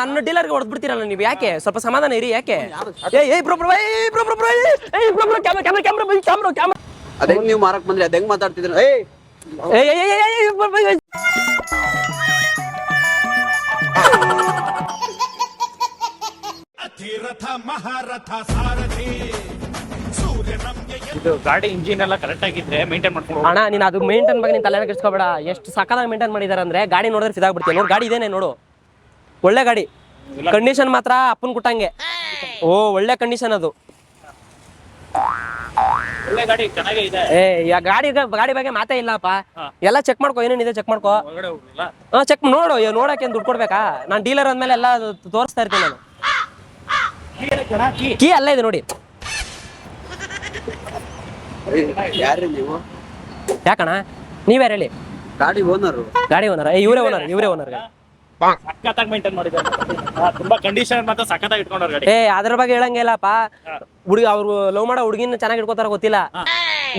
ನನ್ನ ಡೀಲರ್ಗೆ ಹೊಡೆದ್ಬಿಡ್ತೀರಲ್ಲ ನೀವು ಯಾಕೆ? ಸ್ವಲ್ಪ ಸಮಾಧಾನ ಇರಿ ಯಾಕೆ? ಏ ಏ ಬ್ರೋ ಬ್ರೋ ಏ ಬ್ರೋ ಬ್ರೋ ಬ್ರೋ ಏ bro bro camera camera camera camera camera. ಅದ್ ನೀವು ಮಾರಕ್ ಬಂದ್ರಿ? ಅದ್ ಹೆಂಗ್ ಮಾತಾಡ್ತಿದ್ರ ಏ ಏ ಏ ಏ ಏ ಅತಿರಥ ಮಹಾರಥ ಸಾರಥಿ. ಇದು ಗಾಡಿ ಇಂಜಿನ್ ಎಲ್ಲ ಕರೆಕ್ಟ್ ಆಗಿದ್ರೆ ಮೇಂಟೈನ್ ಮಾಡ್ಕೊಂಡು ಅಣ್ಣ ನೀನು ಅದು ಮೇಂಟೈನ್ ಬಗ್ಗೆ ನೀನು ತಲೆನ ಕೆಡಿಸ್ಕೋಬೇಡ. ಎಷ್ಟು ಸಕಾಲ ಮೇಂಟೈನ್ ಮಾಡಿದಾರೆ ಅಂದ್ರೆ ಗಾಡಿ ನೋಡಿದ್ರೆ ಫಿದಾಗ್ಬಿಡ್ತೀವಿ ನೋಡಿ ಗಾಡಿ ಇದೇನೆ ನೋಡು. ಒಳ್ಳೆ ಗಾಡಿ. ಕಂಡೀಷನ್ ಮಾತ್ರ ಅಪ್ಪನ್ ಕುಟ್ಟಂಗೆ. ಓ ಒಳ್ಳೆ ಕಂಡೀಷನ್ ಅದು. ಒಳ್ಳೆ ಗಾಡಿ ಚೆನ್ನಾಗೇ ಏ ಯಾ ಗಾಡಿ ಗಾಡಿ ಬಗ್ಗೆ ಮಾತೇ ಇಲ್ಲಪ್ಪ. ಎಲ್ಲ ಚೆಕ್ ಮಾಡ್ಕೋ ಏನೇನಿದೆ ಚೆಕ್ ಮಾಡ್ಕೋ. ಹಾ ಚೆಕ್ ನೋಡು ನೋಡಕ್ಕೆ ದುಡ್ಡು ಕೊಡ್ಬೇಕಾ? ನಾನು ಡೀಲರ್ ಅಂದ್ಮೇಲೆ ಎಲ್ಲ ತೋರಿಸ್ತಾ ಇರ್ತೀನಿ ನಾನು. ಕೀ ಅಲ್ಲ ಇದೆ ನೋಡಿ. ಯಾಕಣ್ಣ? ನೀವ್ಯಾರು ಹೇಳಿ? ಗಾಡಿ ಓನರ್ ಗಾಡಿ ಓನರ್ ಇವರೇ ಓನರ್ ಇವರೇ ಓನರ್ ಸಖತ್ತಾಗಿ ಮೇಂಟೈನ್ ಮಾಡಿದ್ದಾರೆ. ಹಾ, ತುಂಬಾ ಕಂಡೀಷನ್ ಮಾತ್ರ ಸಖತ್ತಾಗಿ ಇಟ್ಕೊಂಡವ್ರು ಗಾಡಿ. ಏ ಅದ್ರ ಬಗ್ಗೆ ಹೇಳಂಗಿಲ್ಲಪ್ಪ ಹುಡುಗಿ ಅವ್ರು ಲವ್ ಮಾಡೋ ಹುಡುಗಿನ ಚೆನ್ನಾಗಿ ಇಟ್ಕೋತಾರ ಗೊತ್ತಿಲ್ಲ.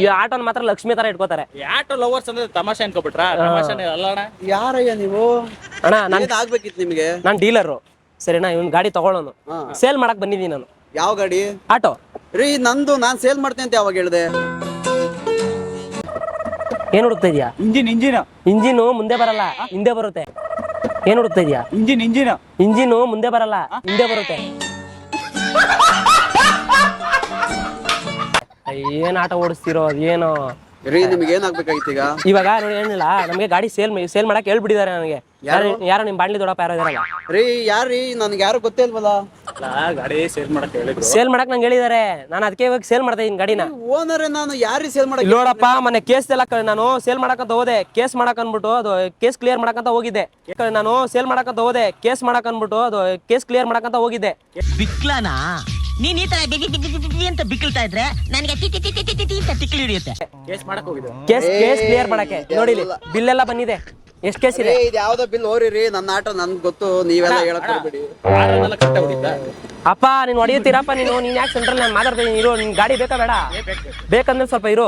ಈ ಆಟೋನ್ ಮಾತ್ರ ಲಕ್ಷ್ಮಿ ತರ ಇಟ್ಕೋತಾರೆ. ಯಾಟೋ ಲವರ್ಸ್ ಅಂದ್ರೆ ತಮಾಷೆ ಅನ್ಕೋಬಿಟ್ರ? ತಮಾಷೆ ಅಲ್ಲ ಅಣ್ಣ ಯಾರಯ್ಯ ನೀವು? ಅಣ್ಣ ನಾನು ಏನ್ ಆಗ್ಬೇಕಿತ್ತು ನಿಮ್ಗೆ? ನಾನು ಡೀಲರು. ಸರಿನಾ ಇವ್ನ ಗಾಡಿ ತಗೊಳ್ಳೋನು. ಸೇಲ್ ಮಾಡಕ್ ಬಂದಿದ್ದೀನಿ ನಾನು. ಯಾವ ಗಾಡಿ? ಆಟೋ. ರೀ ನಂದು ನಾನ್ ಸೇಲ್ ಮಾಡ್ತೇನೆ ಅಂತ ಯಾವಾಗ ಹೇಳಿದೆ? ಏನ್ ಹುಡುಕ್ತಾ ಇದೀಯಾ? Engine engine. ಇಂಜಿನು ಮುಂದೆ ಬರಲ್ಲ ಹಿಂದೆ ಬರುತ್ತೆ. ಏನ್ ಹುಡುಕ್ತಾ ಇದೀಯಾ? Engine engine. ಇಂಜಿನ್ ಮುಂದೆ ಬರಲ್ಲ ಹಿಂದೆ ಬರುತ್ತೆ. ಏನ್ ಆಟ ಓಡಿಸ್ತಿರೋ ಅದೇನೋ? ರೀ ನಿಮ್ಗೆ ಏನಾಗ್ಬೇಕಾಗಿತ್ತು ಈಗ? ಇವಾಗ ನೋಡಿ ಏನಿಲ್ಲ ನಮಗೆ ಗಾಡಿ ಸೇಲ್ ಸೇಲ್ ಮಾಡಕ್ ಹೇಳ್ಬಿಟ್ಟಿದ್ದಾರೆ ನನಗೆ. ಯಾರು? ಯಾರೋ? ನಿಮ್ಮ ಬಾಂಡ್ಲಿ ದೊಡ್ಡಪ್ಪ ಯಾರೋ ಇದಾರಲ್ಲ? ರೀ ಯಾರ್ರೀ ನನ್ಗೆ ಯಾರು ಗೊತ್ತೇ ಇಲ್ವಲ್ಲ? ಗಾಡಿ ಸೇಲ್ ಮಾಡಕ್ ಹೇಳಿದ್ರು. ಸೇಲ್ ಮಾಡಕ್ ನಂಗೆ ಹೇಳಿದ್ದಾರೆ. ನಾನು ಅದಕ್ಕೆ ಇವಾಗ ಸೇಲ್ ಮಾಡ್ತಾ ಇನ್ ಗಾಡಿನ. ಓನರ್ ನಾನು ಯಾರೀ ಸೇಲ್ ಮಾಡಕ್ ನೋಡಪ್ಪ ಮೊನ್ನೆ ಕೇಸ್ ಎಲ್ಲ ಕ- ನಾನು ಸೇಲ್ ಮಾಡಕಂತ ಹೋದೆ. ಕೇಸ್ ಮಾಡಕ್ ಅನ್ಬಿಟ್ಟು ಅದು ಕೇಸ್ ಕ್ಲಿಯರ್ ಮಾಡಕಂತ ಹೋಗಿದ್ದೆ. ಕ- ನಾನು ಸೇಲ್ ಮಾಡಕಂತ ಹೋದೆ. ಕೇಸ್ ಮಾಡಕ್ ಅನ್ಬಿಟ್ಟು ಅದು ಕೇಸ್ ಕ್ಲಿಯರ್ ಮಾಡಕ್ಕಂತ ಹೋಗಿದ್ದೆ. ಬಿಕ್ಲನಾ? ನೀನ್ ಈ ತರ ಬಿಗಿ ಬಿಗಿ ಬಿಗಿ ಬಿಗಿ ಅಂತ ಬಿಕ್ಕಿಲ್ತಾ ಇದ್ರೆ ನನಗೆ ಟಿ ಟಿ ಟಿ ಟಿ ಟಿ ಟಿ ತಿಕ್ಲಿ ಹಿಡಿಯುತ್ತೆ. ಕೇಸ್ ಮಾಡಕ್ ಹೋಗಿದ್ದು. ಕೇಸ್ ಕೇಸ್ ಕ್ಲಿಯರ್ ಮಾಡಕ್ಕೆ. ನೋಡಿ ಬಿಲ್ ಎಲ್ಲ ಬಂದಿದೆ. ಎಷ್ಟು ಕೇಸ್ ಇದೆ? ಇದು ಯಾವ್ದೋ ಬಿಲ್ ಓರಿರಿ ನನ್ನ ಆಟ ನನ್ಗೆ ಗೊತ್ತು ನೀವೆಲ್ಲ ಹೇಳಕ್ ಹೋಗ್ಬಿಡಿ. ಹೊಡಿದ್ದ ಅಪ್ಪ ನೀನ್ ಹೊಡಿಯುತ್ತೀರಪ್ಪ ನೀನು ನೀನ್ ಯಾಕೆ ಸೆಂಟ್ರಲ್ ನಾನು ಮಾತಾಡ್ತೀನಿ ಇರೋ ನಿನ್ ಗಾಡಿ ಬೇಕಾ ಬೇಡ? ಬೇಕಂದ್ರೆ ಸ್ವಲ್ಪ ಇರು.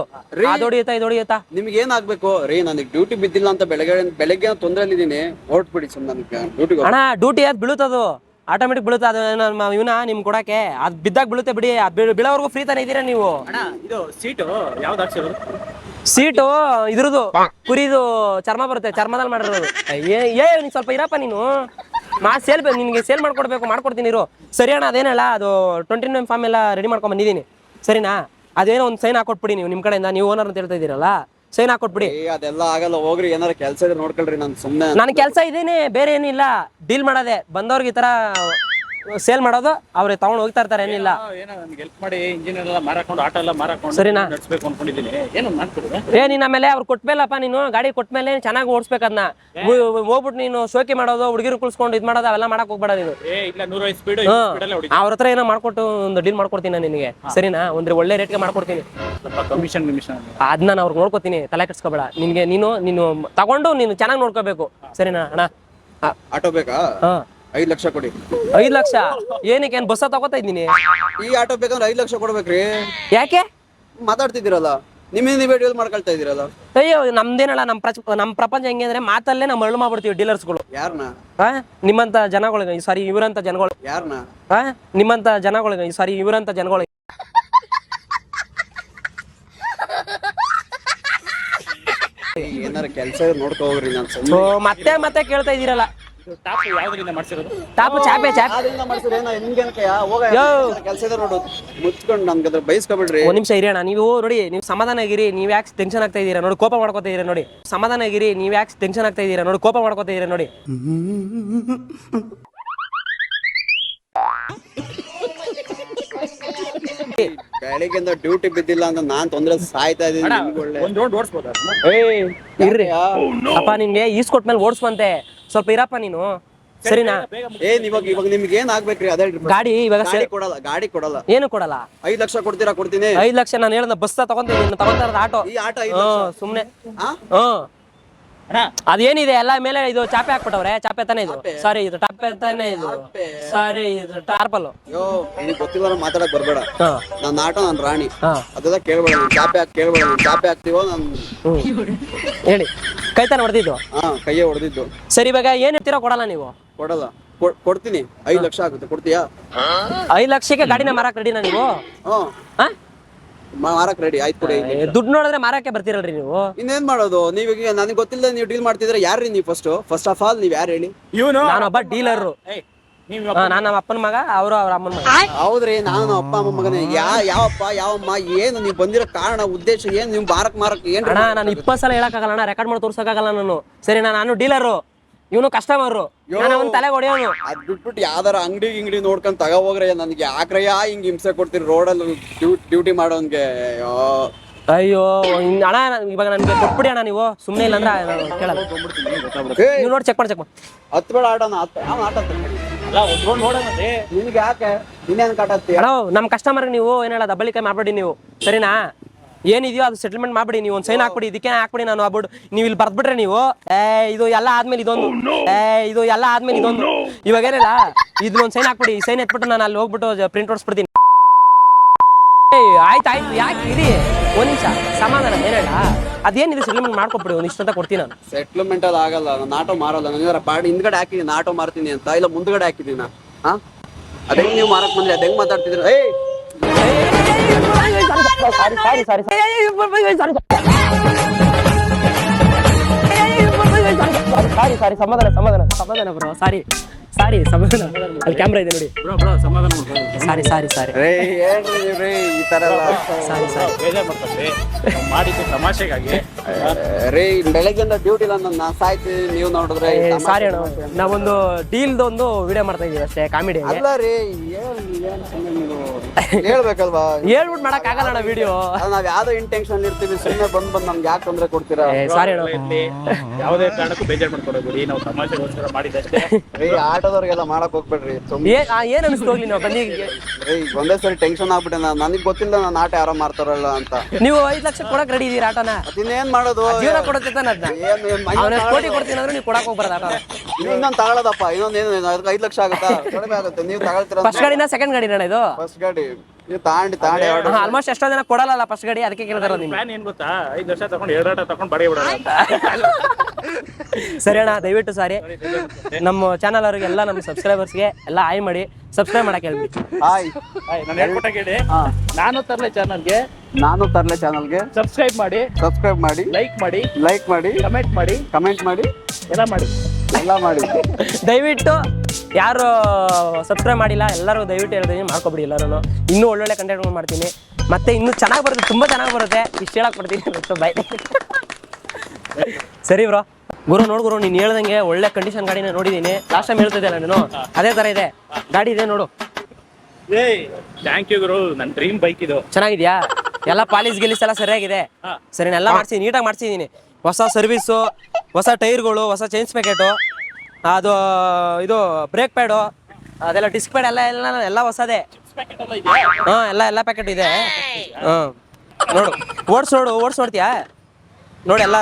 ಅದು ಹೊಡಿಯುತ್ತಾ ಇದು ಹೊಡಿಯುತ್ತಾ? ನಿಮ್ಗೆ ಏನ್ ಆಗ್ಬೇಕು ರೀ ನನಗೆ ಡ್ಯೂಟಿ ಬಿದ್ದಿಲ್ಲ ಅಂತ ಬೆಳಗ್ಗೆ ಬೆಳಗ್ಗೆ ತೊಂದ್ರೆ ಇದೀನಿ ಹೊರಟ್ಬಿಡಿ ಸುಮ್ಮನೆ ನನಗೆ ಡ್ಯೂಟಿಗೆ ಅಣ್ಣ ಡ್ಯೂಟಿ ಅದು ಬೀಳುತ್ತದು. ಆಟೋಮೆಟಿಕ್ ಬೀಳುತ್ತೆ ಅದು ನಮ್ಮ ಇವನ ನಿಮ್ ಕೊಡಕ್ಕೆ. ಅದ್ ಬಿದ್ದಾಗ ಬೀಳುತ್ತೆ ಬಿಡಿ ಅದ್ ಬೀಳ್- ಬೀಳೋವರೆಗೂ ಫ್ರೀ ತಾನೇ ಇದೀರಾ ನೀವು. ಅಣ್ಣ ಇದು ಸೀಟು ಯಾವ್ದು ಹಾಕ್ಸಿರೋದು ಸೀಟು ಇದ್ರದ್ದು ಕುರಿದು ಚರ್ಮ ಬರುತ್ತೆ ಚರ್ಮದಲ್ಲಿ ಮಾಡಿರೋದು. ಏ ಏ ನೀನ್ ಸ್ವಲ್ಪ ಇರಪ್ಪ ನೀನು. ಮಾ ಸೇಲ್ ನಿನ್ಗೆ ಸೇಲ್ ಮಾಡ್ಕೊಡ್ಬೇಕು ಮಾಡ್ಕೊಡ್ತೀನಿ ಇರು. ಸರಿ ಅಣ್ಣ ಅದೇನಲ್ಲ ಅದು ಟ್ವೆಂಟಿ ನೈನ್ ಫಾರ್ಮ್ ಎಲ್ಲ ರೆಡಿ ಮಾಡ್ಕೊಂಡ್ ಬಂದಿದ್ದೀನಿ. ಸರಿನಾ? ಅದೇನೋ ಒಂದು ಸೈನ್ ಹಾಕೊಟ್ಬಿಡಿ ನೀವು ನಿಮ್ಮ ಕಡೆಯಿಂದ ನೀವು ಓನರ್ ಅಂತ ಹೇಳ್ತಾ ಇದ್ದೀರಲ್ಲ ಸೈನ್ ಹಾಕೊಟ್ಬಿಡಿ. ಅದೆಲ್ಲ ಆಗಲ್ಲ ಹೋಗ್ರಿ ಏನಾರ ಕೆಲಸ ಇದ್ರೆ ನೋಡ್ಕೊಳ್ರಿ ನಾನು ಸುಮ್ಮನೆ ನನ್ನ ಕೆಲಸ ಇದೇನೆ ಬೇರೆ ಏನಿಲ್ಲ. ಡೀಲ್ ಮಾಡೋದೆ ಬಂದವ್ರಿಗೆ ಈ ಥರ ಸೇಲ್ ಮಾಡೋದು ಅವ್ರಿಗೆ ತಗೊಂಡು ಹೋಗ್ತಾ ಇರ್ತಾರೆ ಏನಿಲ್ಲ. ಏನೋ ನನ್ಗೆ ಹೆಲ್ಪ್ ಮಾಡಿ ಇಂಜಿನ್ ಎಲ್ಲ ಮಾರಾಕೊಂಡು ಆಟೋ ಎಲ್ಲ ಮಾರಾಕೊಂಡು ಸರಿನಾ? ನಡೆಸ್ಬೇಕು ಅನ್ಕೊಂಡಿದ್ದೀನಿ. ಏನು ಮಾಡ್ಕೊಡುವೆ ಏ ನೀನ್ ಆಮೇಲೆ ಅವ್ರು ಕೊಟ್ಮೇಲಪ್ಪ ನೀನು ಗಾಡಿ ಕೊಟ್ಮೇಲೆ ಚೆನ್ನಾಗಿ ಓಡಿಸ್ಬೇಕು ಅದನ್ನ ಹೋಗ್ಬಿಟ್ಟು ನೀನು ಶೋಕಿ ಮಾಡೋದು ಹುಡುಗಿರು ಕುಳಿಸ್ಕೊಂಡು ಇದು ಮಾಡೋದು ಅವೆಲ್ಲ ಮಾಡಕ್ ಹೋಗ್ಬೇಡ ನೀನು. ಏ ಇಲ್ಲ ಸ್ಪೀಡ್ ಅವ್ರ ಹತ್ರ ಏನೋ ಮಾಡ್ಕೊಟ್ಟು ಒಂದು ಡೀಲ್ ಮಾಡ್ಕೊಡ್ತೀನಿ ನಾನು ನಿನಗೆ. ಸರಿನಾ? ಒಂದ್ರೆ ಒಳ್ಳೆ ರೇಟ್ಗೆ ಮಾಡ್ಕೊಡ್ತೀನಿ. ಕಮಿಷನ್ ಕಮಿಷನ್ ಅದನ್ನ ನಾನು ಅವ್ರಿಗೆ ನೋಡ್ಕೊತೀನಿ ತಲೆ ಕೆಡ್ಸ್ಕೊಬೇಡ. ನಿನ್ಗೆ ನೀನು ನೀನು ತಗೊಂಡು ನೀನು ಚೆನ್ನಾಗಿ ನೋಡ್ಕೋಬೇಕು. ಸರಿನಾ ಅಣ್ಣ? ಆಟೋ ಬೇಕಾ? ಹಾ. ಐದ್ ಲಕ್ಷ ಕೊಡಿ. ಐದ್ ಲಕ್ಷ? ಏನಕ್ಕೆ ಬಸ್ ಬಸ್ಸ ತಗೋತಾ ಇದ್ದೀನಿ? ಈ ಆಟೋ ಬೇಕಂದ್ರೆ ಐದ್ ಲಕ್ಷ ಕೊಡ್ಬೇಕ್ರಿ. ಯಾಕೆ? ಮಾತಾಡ್ತಿದ್ದೀರಲ್ಲ ನಿಮ್ಮಿಂದ ನೀವೇ ಡೀಲ್ ಮಾಡ್ಕೊಳ್ತಾ ಇದೀರಲ್ಲ ಅಯ್ಯೋ ನಮ್ದೇನಲ್ಲ ನಮ್ಮ ಪ್ರಚ ನಮ್ಮ ಪ್ರಪಂಚ ಹೆಂಗೆ ಅಂದ್ರೆ ಮಾತಲ್ಲೇ ನಾವು ಮರಳು ಮಾಡ್ಬಿಡ್ತೀವಿ ಡೀಲರ್ಸ್ಗಳು. ಯಾರನ್ನ ಹಾ ನಿಮ್ಮಂತ ಜನಗಳಿಗೆ ಸಾರಿ ಇವರಂತ ಜನಗಳು ಯಾರನ್ನ ಹಾ ನಿಮ್ಮಂತ ಜನಗಳಿಗೆ ಸಾರಿ ಇವರಂತ ಜನಗಳಿಗೆ. ಏನಾರ ಕೆಲಸ ನೋಡ್ಕೋ ಹೋಗ್ರಿ ನಾನು ಸೊ ಮತ್ತೆ ಮತ್ತೆ ಕೇಳ್ತಾ ಇದೀರಲ್ಲ ಟಾಪ್ ಯಾವ್ದ್ರಿಂದ ಮಾಡ್ಸಿರೋದು? ಟಾಪು ಚಾಪೆ ಚಾಪೆ. ಅದರಿಂದ ಮಾಡ್ಸಿದ್ರೆ ಏನ ನಿಮ್ಗೇನಕ್ಕಯ್ಯ ಹೋಗ ಯೋ. ಕೆಲಸ ಇದೆ ನೋಡು. ಮುಚ್ಕೊಂಡು ನಮ್ಗೆ ಅದ್ರ ಬೈಸ್ಕೊಬಿಡ್ರಿ. ಒಂದ್ ನಿಮಿಷ ಇರೋಣ ನೀವು ನೋಡಿ ನೀವು ಸಮಾಧಾನ ಆಗಿರಿ ನೀವ್ ಯಾಕೆ ಟೆನ್ಷನ್ ಆಗ್ತಾ ಇದೀರಾ ನೋಡಿ ಕೋಪ ಮಾಡ್ಕೊತಾ ಇದೀರಾ ನೋಡಿ. ಸಮಾಧಾನ ಆಗಿರಿ ನೀವ್ ಯಾಕೆ ಟೆನ್ಷನ್ ಆಗ್ತಾ ಇದೀರಾ ನೋಡಿ ಕೋಪ ಮಾಡ್ಕೊತಾ ಇದೀರಾ ನೋಡಿ. ಬೆಳಿಗ್ಗೆಯಿಂದ ಡ್ಯೂಟಿ ಬಿದ್ದಿಲ್ಲ ಅಂತ ನಾನ್ ತೊಂದ್ರೆ ಸಾಯ್ತಾ ಇದೀನಿ. ನಿಮ್ಗೆ ಒಳ್ಳೆ ಒಂದ್ ರೌಂಡ್ ಓಡಿಸ್ಬೋದ ಏ ಇರ್ರಿ. ಯಾಕಯ್ಯ? ಅಪ್ಪ ನಿನ್ಗೆ ಈಸ್ಕೊಟ್ಮೇಲೆ ಓಡಿಸ್ವಂತೆ. ಸ್ವಲ್ಪ ಇರಪ್ಪ ನೀನು. ಸರಿನಾ? ಏನ್ ಇವಾಗ ಇವಾಗ ನಿಮ್ಗೆ ಏನ್ ಆಗ್ಬೇಕ್ರಿ? ಅದೇ ಗಾಡಿ ಇವಾಗ ಗಾಡಿ ಕೊಡಲ್ಲ ಗಾಡಿ ಕೊಡಲ್ಲ. ಏನು ಕೊಡಲ್ಲ? ಐದ್ ಲಕ್ಷ ಕೊಡ್ತೀರಾ ಕೊಡ್ತೀನಿ. ಐದ್ ಲಕ್ಷ ನಾನು ಹೇಳ್ದ ಬಸ್ ತಗೊಂತೀನಿ ತಗೊಂತಾರ ಆಟೋ. ಈ ಆಟೋ ಸುಮ್ನೆ ಹ್ಮ್ ಲಕ್ಷ ಸುಮ್ನೆ ಹಾ? ಅದೇನಿದೆ? ಎಲ್ಲ ಮೇಲೆ ಇದು ಚಾಪೆ ಹಾಕ್ಬಿಟ್ಟವ್ರೆ. ಚಾಪೆ ತಾನೇ ಇದು. ಸಾರಿ ಇದು ಟಾಪೆ ತಾನೇ ಇದು. ಸಾರಿ ಇದು ಟಾರ್ಪಲ್. ಅಯ್ಯೋ ನಿನಗೆ ಗೊತ್ತಿಲ್ಲ ಮಾತಾಡಕ್ ಬರ್ಬೇಡ. ನನ್ನ ಆಟ ನನ್ ರಾಣಿ. ಅದೆಲ್ಲ ಕೇಳ್ಬೇಡ ಚಾಪೆ ಹಾಕಿ ಕೇಳ್ಬೇಡ ಚಾಪೆ ಹಾಕ್ತಿವೋ ನಾನು ಹೇಳಿ. ಕೈ ತಾನೆ ಹೊಡೆದಿದ್ದು? ಹಾ ಕೈಯೇ ಹೊಡೆದಿದ್ದು. ಸರಿ ಇವಾಗ ಏನ್ ಇರ್ತೀರೋ ಕೊಡಲ್ಲ ನೀವು. ಕೊಡಲ್ಲ. ಕೊಡ್ತೀನಿ. ಐದು ಲಕ್ಷ ಆಗುತ್ತೆ. ಕೊಡ್ತೀಯಾ? ಐದು ಲಕ್ಷಕ್ಕೆ ಗಾಡಿನ ಮಾರಕ್ ರೆಡಿನಾ ನೀವು? ಹ್ಮ್ ಹಾ? ಮಾರಕ್ ರೆಡಿ ಆಯ್ತು ಕೊಡಿ ದುಡ್ಡು ನೋಡಿದ್ರೆ ಮಾರಕ್ಕೆ ಬರ್ತೀರಲ್ರಿ ನೀವು? ಇನ್ನೇನ್ ಮಾಡೋದು? ನೀವೀಗ ನನಗೆ ಗೊತ್ತಿಲ್ಲ ನೀವು ಡೀಲ್ ಮಾಡ್ತಿದ್ರೆ ಯಾರ್ರಿ ನೀವು ಫಸ್ಟ್ ಫಸ್ಟ್ ಆಫ್ ಆಲ್ ನೀವ್ ಯಾರು ಹೇಳಿ? ಇವನು? ನಾನೊಬ್ಬ ಡೀಲರ್ ನಾನು ನಮ್ಮ ಅಪ್ಪನ ಮಗ ಅವರು ಅವ್ರ ಅಮ್ಮನ ಮಗ. ಹೌದ್ರಿ ನಾನು ಅಪ್ಪ ಅಮ್ಮ ಮಗನೇ. ಯಾ ಯಾವಪ್ಪ ಯಾವಮ್ಮ ಏನು ನೀವು ಬಂದಿರೋ ಕಾರಣ ಉದ್ದೇಶ ಏನ್? ನೀವು ಮಾರಕ್ ಮಾರಕ್ ಏನ್ ಅಣ್ಣ ನಾನು ಇಪ್ಪತ್ತು ಸಲ ಹೇಳಕ್ಕಾಗಲ್ಲ ಅಣ್ಣ ರೆಕಾರ್ಡ್ ಮಾಡಿ ತೋರ್ಸಕ್ಕಾಗಲ್ಲ ನಾನು. ಸರಿ ನಾನು ಡೀಲರು ಇವನು ಕಸ್ಟಮರ್. ನಾನು ಅವನ ತಲೆ ಹೊಡೆಯೋನು. ಅದ್ ಬಿಟ್ಬಿಟ್ಟು ಯಾವ್ದಾರ ಅಂಗಡಿ ಇಂಗಡಿ ನೋಡ್ಕೊಂಡ್ ತಗೋ ಹೋಗ್ರೆ ನನಗೆ ಯಾಕ್ರಯ್ಯ ಹಿಂಗ್ ಹಿಂಸೆ ಕೊಡ್ತೀರಿ ರೋಡಲ್ಲಿ ಡ್ಯೂಟಿ ಮಾಡೋನ್ಗೆ ಅಯ್ಯೋ ಅಯ್ಯೋ ಇನ್- ಅಣ್ಣ ನಾನ್- ಇವಾಗ ನನ್ಗೆ ಕೊಟ್ಬಿಡಿ ಅಣ್ಣ ನೀವು. ಸುಮ್ಮನೆ ಇಲ್ಲ ಅಂದ್ರೆ ನಾನು ಕೇಳಲ್ಲ. ನೀವು ನೋಡಿ ಚೆಕ್ ಮಾಡಿ ಚೆಕ್ ಮಾಡಿ. ಹತ್ ಬೇಡ ಆಟನ ಹತ್ ಆಟ ಅಲ್ಲ ಒಂದ್ಕೊಂಡು ನೋಡೋಣ ನಿನ್ಗೆ ಯಾಕೆ? ಇನ್ನೇನ್ ಕಾಟತ್ತಿ ಅಣ್ಣ ನಮ್ಮ ಕಸ್ಟಮರ್ಗೆ ನೀವು ಏನ್ ಹೇಳೋದು? ದಬ್ಬಳಿಕೆ ಮಾಡ್ಬೇಡಿ ನೀವು. ಸರಿನಾ? ಏನಿದೆಯೋ ಅದು ಸೆಟಲ್ಮೆಂಟ್ ಮಾಡ್ಬಿಡಿ ನೀವು ಒಂದು ಸೈನ್ ಹಾಕ್ಬಿಡಿ ಇದಕ್ಕೆ ಹಾಕ್ಬಿಡಿ ನಾನು ಆಗ್ಬಿಡು ನೀವು ಇಲ್ಲಿ ಬರ್ದ್ಬಿಟ್ರೆ ನೀವು ಏ ಇದು ಎಲ್ಲ ಆದ್ಮೇಲೆ ಇದೊಂದು ಏ ಇದು ಎಲ್ಲ ಆದ್ಮೇಲೆ ಇದೊಂದು. ಇವಾಗ ಏನಿಲ್ಲ ಇದನ್ನೊಂದು ಸೈನ್ ಹಾಕ್ಬಿಡಿ ಸೈನ್ ಎತ್ಬಿಟ್ಟು ನಾನು ಅಲ್ಲಿ ಹೋಗ್ಬಿಟ್ಟು ಪ್ರಿಂಟ್ ಹೊಡ್ಸ್ಬಿಡ್ತೀನಿ. ಆಯ್ತು ಆಯ್ತು ಯಾಕೆ ಇರಿ? ಒಂದ್ ನಿಮಿಷ ಸಮಾಧಾನ ಏನ್ ಹೇಳ? ಅದೇನಿದೆ ಸೆಟಲ್ಮೆಂಟ್ ಮಾಡ್ಕೊಬಿಡಿ ಒಂದ್ ಇಷ್ಟಂತ ಕೊಡ್ತೀನಿ ನಾನು. ಸೆಟ್ಲ್ಮೆಂಟ್ ಅದು ಆಗಲ್ಲ ನಾನು ಆಟೋ ಮಾರಲ್ಲ ನನಗೆ ಪಾಡಿ ಹಿಂದ್ಗಡೆ ಹಾಕಿದ್ದೀನಿ ಆಟೋ ಮಾರ್ತೀನಿ ಅಂತ ಇಲ್ಲ ಮುಂದ್ಗಡೆ ಹಾಕಿದ್ದೀನಿ ಹಾ? ಅದೇ ನೀವು ಮಾರಕ್ ಬಂದ್ರೆ ಅದ್ ಹೆಂಗ್ ಮಾತಾಡ್ತಿದ್ರೆ ಏಯ್! ಸಾರಿ ಸಾರಿ ಸಾರಿ ಸಾರಿ ಸಾರಿ ಸಮಾಧಾನ ಸಮಾಧಾನ ಸಮಾಧಾನ ಬ್ರೋ ಸಾರಿ ಸಾರಿ ಸಮಾಧಾನ. ಅಲ್ಲಿ ಕ್ಯಾಮ್ರಾ ಇದೆ ನೋಡಿ. ಬ್ರೋ ಬ್ರೋ ಸಮಾಧಾನ ಸಾರಿ ಸಾರಿ ಸಾರಿ ರೇ ಏನ್ರಿ ನೀವ್ ರೇ ಈ ತರ ಎಲ್ಲ? ಸಾರಿ ಸಾರಿ ಬೇಜಾರ್ ಮಾಡ್ಕೊಂಡ್ರಿ ನಾವ್ ಮಾಡಿದ್ದು ತಮಾಷೆಗಾಗಿ. ರೇ ಬೆಳಗ್ಗೆಯಿಂದ ಡ್ಯೂಟಿ ಇಲ್ಲ ನನ್ನ ಸಾಯ್ತಿ ನೀವು ನೋಡಿದ್ರೆ ತಮಾಷೆ ಸಾರಿ ಅಣ್ಣ. ನಾವೊಂದು ಡೀಲ್ದು ಒಂದು ವಿಡಿಯೋ ಮಾಡ್ತಾ ಇದೀವಿ ಅಷ್ಟೇ ಕಾಮಿಡಿ ಅಲ್ಲ ರೀ ಏನ್ ಏನ್ ಸುಮ್ನೆ ನೀವು ಹೇಳ್ಬೇಕಲ್ವಾ? ಹೇಳ್ಬಿಟ್ಟು ಮಾಡಕ್ ಆಗಲ್ಲ ಅಣ್ಣ ವಿಡಿಯೋ ನಾವು ನಾವ್ ಯಾವ್ದೋ ಇಂಟೆನ್ಷನ್ ಇರ್ತೀವಿ ಸುಮ್ಮನೆ ಬಂದ್ ಬಂದ್ ನಮ್ಗೆ ಯಾಕೆ ತೊಂದ್ರೆ ಕೊಡ್ತೀರಾ? ಸಾರಿ ಅಣ್ಣ. ಇರ್ಲಿ ಯಾವುದೇ ಕಾರಣಕ್ಕೂ ಬೇಜಾರ್ ಮಾಡ್ಕೊಡೋದು ನಾವು ತಮಾಷೆಗೋಸ್ಕರ ಮಾಡಿದ್ದಷ್ಟೇ. ರೀ ಆಟೋದವ್ರಿಗೆಲ್ಲ ಮಾಡಕ್ ಹೋಗ್ಬೇಡ್ರಿ. ಸುಮ್ನೆ. ಏನ್ ಆ, ಏನ್ ಅನಿಸ್ತು ಹೋಗ್ಲಿ ನಾವು ಬನ್ನಿ. ರೀ ಒಂದೇ ಸರಿ ಟೆನ್ಷನ್ ಆಗ್ಬಿಟ್ಟೆ ನಾನು ನನಗೆ ಗೊತ್ತಿಲ್ಲ ನಾನು ಆಟ ಯಾರೋ ಮಾಡ್ತಾರಲ್ಲ ಅಂತ. ನೀವು ಐದ್ ಲಕ್ಷ ಕೊಡಕ್ ರೆಡಿ ಇದೀರ ಆಟನ? ಇನ್ನೇನ್ ಮಾಡೋದು? ಜೀವನ ಕೊಡುತ್ತೆ ತಾನೆ ಅದನ್ನ ಏನ್ ಏನ್ ಮೈ- ಅವನ ಕೋಟಿ ಕೊಡ್ತೀನಿ ಅಂದ್ರೆ ನೀವು ಕೊಡಕ್ ಹೋಗ್ಬಾರ್ದು ಆಟ ಇನ್ನೊಂದ್ ತಗೊಳ್ಳೋದಪ್ಪ ಇನ್ನೊಂದ್ ಏನು ಅದಕ್ಕೆ ಐದ್ ಲಕ್ಷ ಆಗುತ್ತಾ? ಕಡಿಮೆ ಆಗುತ್ತೆ ನೀವು ತಗೊಳ್ತೀರ ಫಸ್ಟ್ ಗಾಡಿನ ಸೆಕೆಂಡ್ ಗಾಡಿ ಅಣ್ಣ ಇದು? ಫಸ್ಟ್ ಗಾಡಿ. ತಾಂಡಿ ಆಲ್ಮೋಸ್ಟ್ ಎಷ್ಟೋ ಜನ ಕೊಡಲ್ಲ ಫಸ್ಟ್ ಗಾಡಿ ಅದಕ್ಕೆ ಕೇಳ್ತಾರ ನಿಮ್ಗೆ. ಪ್ಲಾನ್ ಏನ್ ಗೊತ್ತಾ? ಐದು ವರ್ಷ ತಗೊಂಡು ಎರಡು ಆಟ ತಗೊಂಡು ಬಡಿ ಬಿಡೋಣ ಸರಿ ಅಣ್ಣ ದಯವಿಟ್ಟು ಸಾರಿ. ನಮ್ಮ ಚಾನಲ್ ಅವ್ರಿಗೆ ಎಲ್ಲ ನಮ್ಮ ಸಬ್ಸ್ಕ್ರೈಬರ್ಸ್ಗೆ ಎಲ್ಲ ಆಯ್ ಮಾಡಿ ಸಬ್ಸ್ಕ್ರೈಬ್ ಮಾಡಕ್ ಹೇಳ್ಬಿಡಿ ಹಾಯ್. ನಾನು ಹೇಳ್ಕೊಟ್ಟ ಕೇಳಿ. ನಾನು ತರಲೆ ಚಾನಲ್ಗೆ ನಾನು ತರ್ಲೆ ಚಾನಲ್ಗೆ ಸಬ್ಸ್ಕ್ರೈಬ್ ಮಾಡಿ. ಸಬ್ಸ್ಕ್ರೈಬ್ ಮಾಡಿ. ಲೈಕ್ ಮಾಡಿ. ಲೈಕ್ ಮಾಡಿ. ಕಮೆಂಟ್ ಮಾಡಿ. ಕಮೆಂಟ್ ಮಾಡಿ. ಎಲ್ಲ ಮಾಡಿ. ಎಲ್ಲ ಮಾಡಿ. ದಯವಿಟ್ಟು ಯಾರು ಸಬ್ಸ್ಕ್ರೈಬ್ ಮಾಡಿಲ್ಲ ಎಲ್ಲರೂ ದಯವಿಟ್ಟು ಹೇಳ್ತೀನಿ ಮಾಡ್ಕೊಬಿಡಿ ಎಲ್ಲರೂ ಇನ್ನೂ ಒಳ್ಳೊಳ್ಳೆ ಕಂಟೆಂಟ್ ಮಾಡ್ತೀನಿ. ಮತ್ತೆ ಇನ್ನೂ ಚೆನ್ನಾಗಿ ಬರುತ್ತೆ ತುಂಬ ಚೆನ್ನಾಗಿ ಬರುತ್ತೆ. ಇಷ್ಟು ಹೇಳಕ್ ಬರ್ತೀನಿ ಬೈ ಸರಿ ಬ್ರೋ ಗುರು ನೋಡು ಗುರು ನೀನು ಹೇಳ್ದಂಗೆ ಒಳ್ಳೆ ಕಂಡೀಷನ್ ಗಾಡಿನ ನೋಡಿದ್ದೀನಿ ಲಾಸ್ಟ್ ಟೈಮ್ ಹೇಳ್ತಿದ್ದೆಲ್ಲ ನಾನು? ಅದೇ ಥರ ಇದೆ. ಗಾಡಿ ಇದೆ ನೋಡು. ಏಯ್ ಥ್ಯಾಂಕ್ ಯು ಗುರು. ನನ್ನ ಡ್ರೀಮ್ ಬೈಕ್ ಇದು. ಚೆನ್ನಾಗಿದ್ಯಾ? ಎಲ್ಲ ಪಾಲಿಸ್ ಗಿಲಿಸ್ ಎಲ್ಲ ಸರಿಯಾಗಿದೆ. ಸರಿ ಸರಿ ಎಲ್ಲ ಮಾಡ್ಸಿ ನೀಟಾಗಿ ಮಾಡ್ಸಿದ್ದೀನಿ ಹೊಸ ಸರ್ವಿಸು ಹೊಸ ಟೈರ್ಗಳು ಹೊಸ ಚೈನ್ಸ್ ಪ್ಯಾಕೆಟು ಅದು ಇದು ಬ್ರೇಕ್ ಪ್ಯಾಡು ಅದೆಲ್ಲ ಡಿಸ್ಕ್ ಪ್ಯಾಡ್ ಎಲ್ಲ ಎಲ್ಲ ಎಲ್ಲ ಹೊಸದೇ. ಹಾಂ ಎಲ್ಲ ಎಲ್ಲ ಪ್ಯಾಕೆಟ್ ಇದೆ. ಹಾಂ ನೋಡು ಓಡ್ಸ್ ನೋಡು ಓಡ್ಸ್ ನೋಡ್ತೀಯಾ? ನೋಡಿ ಎಲ್ಲ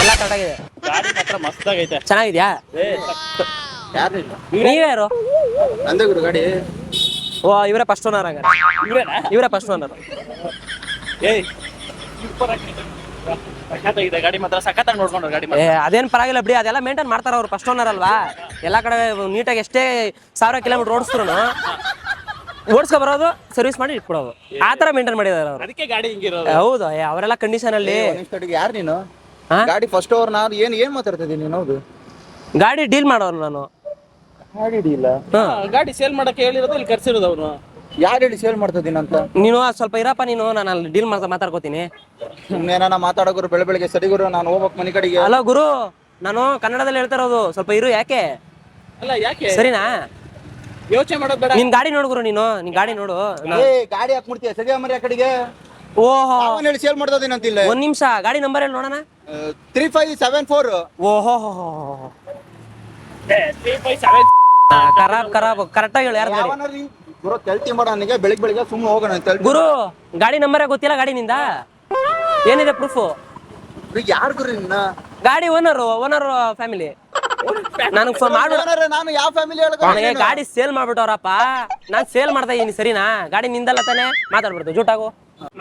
ಎಲ್ಲ ಕರೆಕ್ಟಾಗಿದೆ ಗಾಡಿ ಮಾತ್ರ ಮಸ್ತಾಗೈತೆ ಚೆನ್ನಾಗಿದ್ಯಾ? ನೀವೇ ಯಾರು? ನೀವ್ಯಾರು ಗಾಡಿ. ಓ ಇವರೇ ಫಸ್ಟ್ ಓನರ್ ಹಂಗಾರೆ ಇವರೇ ಫಸ್ಟ್ ಓನರ್ ಏಯ್ ಸಖತ್ತಾಗಿದೆ ಗಾಡಿ ಮಾತ್ರ ಸಖತ್ತಾಗಿ ನೋಡ್ಕೊಂಡ್ರು ಗಾಡಿ ಏ ಅದೇನ್ ಪರವಾಗಿಲ್ಲ ಬಿಡಿ ಅದೆಲ್ಲ ಮೇಂಟೈನ್ ಮಾಡ್ತಾರ ಅವ್ರು ಫಸ್ಟ್ ಓನರ್ ಅಲ್ವಾ? ಎಲ್ಲಾ ಕಡೆ ನೀಟಾಗಿ ಎಷ್ಟೇ ಸಾವಿರ ಕಿಲೋಮೀಟರ್ ಓಡಿಸ್ರು ಓಡಿಸ್ಕೊ ಬರೋದು ಸರ್ವಿಸ್ ಮಾಡಿ ಇಟ್ಕೊಡೋದು ಆ ತರ ಮೇಂಟೈನ್ ಮಾಡಿದಾರೆ ಅವರು. ಅದಕ್ಕೆ ಗಾಡಿ ಹಿಂಗಿರೋದು. ಹೌದು ಏ, ಅವರೆಲ್ಲ ಕಂಡೀಷನ್ ಅಲ್ಲಿ ಯಾರು ನೀನು? ಹಾ? ಗಾಡಿ ಫಸ್ಟ್ ಓವರ್ ನಾನು ಏನ್ ಏನ್ ಮಾತಾಡ್ತಿದ್ದೀನಿ ನೀನು? ಹೌದು. ಗಾಡಿ ಡೀಲ್ ಮಾಡೋರು ನಾನು. ಗಾಡಿ ಡೀಲ್ ಹಾ. ಗಾಡಿ ಸೇಲ್ ಮಾಡಕ್ಕೆ ಹೇಳಿರೋದು ಇಲ್ಲಿ ಕರ್ಸಿರೋದು ಅವನು ಯಾರು ಹೇಳಿ ಸೇಲ್ ಮಾಡ್ತಿದ್ದೀನಿ ಅಂತ? ನೀನು ಸ್ವಲ್ಪ ಇರಪ್ಪ ನೀನು ನಾನು ಅಲ್ಲಿ ಡೀಲ್ ಮಾಡ್ತಾ ಮಾತಾಡ್ಕೋತೀನಿ. ಸುಮ್ಮನೆ ಮಾತಾಡೋ ಮಾತಾಡೋರು ಬೆಳೆ ಬೆಳಿಗ್ಗೆ ಸರಿ ಗುರು ನಾನು ಹೋಗ್ಬೇಕು ಮನೆ ಕಡೆಗೆ. ಅಲ್ಲ ಗುರು ನಾನು ಕನ್ನಡದಲ್ಲಿ ಹೇಳ್ತಾ ಇರೋದು ಸ್ವಲ್ಪ ಇರು ಯಾಕೆ? ಅಲ್ಲ ಯಾಕೆ? ಸರಿನಾ? ಯೋಚನೆ ಮಾಡೋದು ಬೇಡ. ನಿನ್ ಗಾಡಿ ನೋಡು ಗುರು ನೀನು ನಿನ್ ಗಾಡಿ ನೋಡು. ಏ ಗಾಡಿ ಹಾಕ್ಬಿಡ್ತೀಯ ಸರಿ ಮರಿ ಆ ಕಡೆಗೆ? ಓಹೋ. ಅವನ್ ಹೇಳಿ ಸೇಲ್ ಮಾಡ್ತಿದ್ದೀನಿ ಅಂತಿಲ್ಲ ಒಂದ್ ನಿಮಿಷ ಗಾಡಿ ನಂಬರ್ ಹೇಳಿ ನೋಡೋಣ. ತ್ರೀ ಫೈವ್ ಸೆವೆನ್ ಫೋರ್ ಓಹೋ. ಕರಾಬ್ ಕರಾಬ್ ಕರೆಕ್ಟಾಗಿ ಹೇಳಿ ಯಾರು ಗುರು ತೆಲ್ತಿ ಮಾಡೋ ನನಗೆ. ಬೆಳಿಗ್ಗೆ ಬೆಳಿಗ್ಗೆ ಸುಮ್ಮನೆ ಹೋಗೋಣ ತೆಲ್ತಿ. ಗುರು ಗಾಡಿ ನಂಬರೇ ಗೊತ್ತಿಲ್ಲ ಗಾಡಿ ನಿಂದ ಏನಿದೆ ಪ್ರೂಫ್ ಯಾರು ಗುರು ನಿನ್ನ? ಗಾಡಿ ಓನರ್ ಓನರ್ ಫ್ಯಾಮಿಲಿ ನನಗೆ ಫೋನ್ ಮಾಡು. ನಾನು ಯಾವ ಫ್ಯಾಮಿಲಿ ನನಗೆ ಗಾಡಿ ಸೇಲ್ ಮಾಡ್ಬಿಟ್ಟವ್ರಪ್ಪ. ನಾನ್ ಸೇಲ್ ಮಾಡ್ತಾ ಇದೀನಿ ಸರಿನಾ? ಗಾಡಿ ನಿಂದಲ್ಲ ತಾನೆ? ಮಾತಾಡ್ಬಿಡ್ತು ಜೂಟಾಗು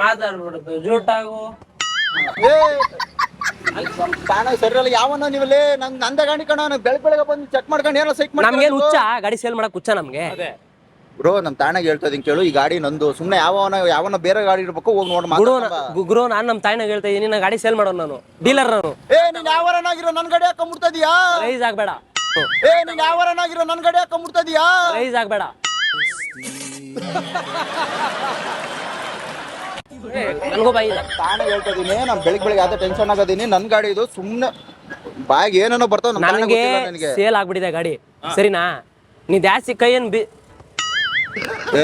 ಮಾತಾಡ್ಬಿಡ್ತು ಜೂಟಾಗು ಏ ತಾನಾಗ ಸರಿ ಯಾವ ಯಾವನ ನೀವಲ್ಲಿ ನನ್ ನಂದ ಗಾಡಿ ಕಣ ಬೆಳಗ್ಗೆ ಬೆಳಗ್ಗೆ ಬಂದು ಚೆಕ್ ಮಾಡ್ಕೊಂಡು ಏನೋ ಸೈಕ್ ನಮ್ಗೇನ್ ಹುಚ್ಚ? ಗಾಡಿ ಸೇಲ್ ಮಾಡಕ್ ಹುಚ್ಚ ನಮ್ಗೆ? ಬ್ರೋ ನಮ್ ತಾಯಿನಾಗ ಹೇಳ್ತಾ ಇದೀನಿ ಕೇಳು ಈ ಗಾಡಿ ನಂದು. ಸುಮ್ನೆ ಯಾವನ ಯಾವನ ಬೇರೆ ಗಾಡಿ ಇರ್ಬೇಕು ಹೋಗಿ ನೋಡಿ ಗುರು ಗುರು ನಾನ್ ನಮ್ಮ ತಾಯಿನಾಗ ಹೇಳ್ತಾ ಇದೀನಿ ನಾ ಗಾಡಿ ಸೇಲ್ ಮಾಡೋನು ನಾನು ಡೀಲರ್ ನಾನು. ಏ ನೀನ್ ಯಾವರನಾಗಿರೋ ನನ್ ಗಾಡಿ ಹಾಕೊಂಡ್ಬಿಡ್ತದೀಯಾ ರೈಸ್ ಆಗ್ಬೇಡ. ಏ ನೀನ್ ಯಾವರನಾಗಿರೋ ನನ್ನ ಗಾಡಿ ಹಾಕೊಂಡ್ಬಿಡ್ತದೀಯಾ ರೈಸ್ ಆಗ್ಬೇಡ. ನನಗೂ ಬಾಯಿ ಇಲ್ಲ. ತಾನೇ ಹೇಳ್ತಾ ಇದೀನಿ ನಾನ್ ಬೆಳಿಗ್ಗೆ ಬೆಳಿಗ್ಗೆ ಅದೇ ಟೆನ್ಷನ್ ಆಗದೀನಿ ನನ್ನ ಗಾಡಿ ಇದು ಸುಮ್ಮನೆ ಬಾಯಿಗೆ ಏನೇನೋ ಬರ್ತಾವ ನನಗೆ ನನಗೆ. ಸೇಲ್ ಆಗ್ಬಿಟ್ಟಿದೆ ಗಾಡಿ. ಸರಿನಾ? ನೀ ಜಾಸ್ತಿ ಕೈ ಏನ್ ಬಿ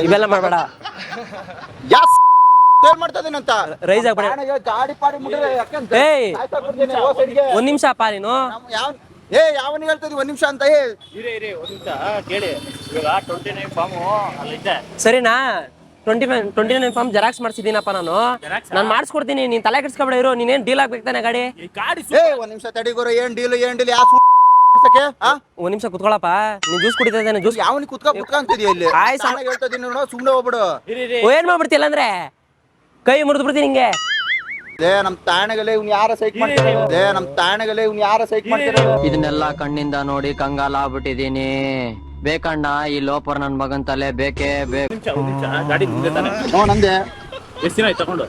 ಇವೆಲ್ಲ ಮಾಡಬೇಡ. ಯಾಸ್ ಸೇಲ್ ಮಾಡ್ತಾ ಇದೀನಂತ ರೈಸ್ ಆಗ್ಬೇಡ. ತಾನಾಗೆ ಗಾಡಿ ಪಾಡಿ ಮುಟ್ಟಿದ್ರೆ ಯಾಕೆ ಅಂತ? ಏಯ್ ಸಾಯ್ಸಾಕ್ಬಿಡ್ತೀನಿ, ಹೋಗ್ ಸೈಡ್ಗೆ. ಒಂದ್ ನಿಮಿಷ ಅಪ್ಪ ನೀನು. ಏ ಯಾವನಿಗೆ ಹೇಳ್ತಾ ಒಂದ್ ನಿಮಿಷ ಅಂತ ಏ ಇರಿ ಇರಿ ಒಂದ್ ನಿಮಿಷ ಕೇಳಿ. ಇವಾಗ ಟ್ವೆಂಟಿ ನೈನ್ ಫಾರ್ಮು ಅಲ್ಲಿದ್ದೆ. ಸರಿನಾ? Twenty five twenty nine form xerox ಮಾಡ್ಸಿದ್ದೀನಪ್ಪ ನಾನು? ನಾನು ಮಾಡಿಸ್ಕೊಡ್ತೀನಿ ನೀನ್ ತಲೆ ಕೆಡ್ಸ್ಕೊಬೇಡ ಇರೋ ನೀನೇನ್ ಡೀಲ್ ಆಗ್ಬೇಕು ತಾನೆ ಗಾಡಿ? ಈ ಗಾಡಿ ಏ ಒಂದ್ ನಿಮಿಷ ತಡಿಗೋರು ಏನ್ ಡೀಲ್ ಏನ್ ಡೀಲ್ ಯಾವ ಒಂದ್ ನಿಮಿಷ ಕುತ್ಕೊಳಪ್ಪ. ನೀನ್ ಜ್ಯೂಸ್ ಕುಡಿತಾ ಇದ್ದಾನೆ ಜ್ಯೂಸ್ ಯಾವನಿ ಕುತ್ಕ ಕುತ್ಕೊಂತಿದ್ಯ ಇಲ್ಲಿ? ಆಯ್ ತಾನಾಗ್ ಹೇಳ್ತಾ ಇದೀನಿ ನೋಡು ಸುಮ್ನೆ ಹೋಗ್ಬಿಡು. ಏನ್ ಮಾಡ್ಬಿಡ್ತಿಲ್ಲ ಅಂದ್ರೆ ಕೈ ಮುರಿದು ಬಿಡ್ತೀನಿ ಹಿಂಗೆ ಲೇ ನಮ್ ತಾಣಗಲೇ ಇವ್ನ ಯಾರ ಸೈಕ್ ಮಾಡ್ತಾರೆ? ಲೇ ನಮ್ ತಾಣಗಲೇ ಇವ್ನ ಯಾರ ಸೈಕ್ ಮಾಡ್ತಾರೆ? ಇದನ್ನೆಲ್ಲ ಕಣ್ಣಿಂದ ನೋಡಿ ಕಂಗಾಲ ಆಗ್ಬಿಟ್ಟಿದೀನಿ ಬೇಕಣ್ಣ ಈ ಲೋಪರ್ ನನ್ ಮಗನ್ ತಲೆ ಬೇಕೇ ಬೇಕು. ಗಾಡಿ ನಿಂದೆ. ಎಷ್ಟು ದಿನ ಆಯ್ತು ತಗೊಂಡು?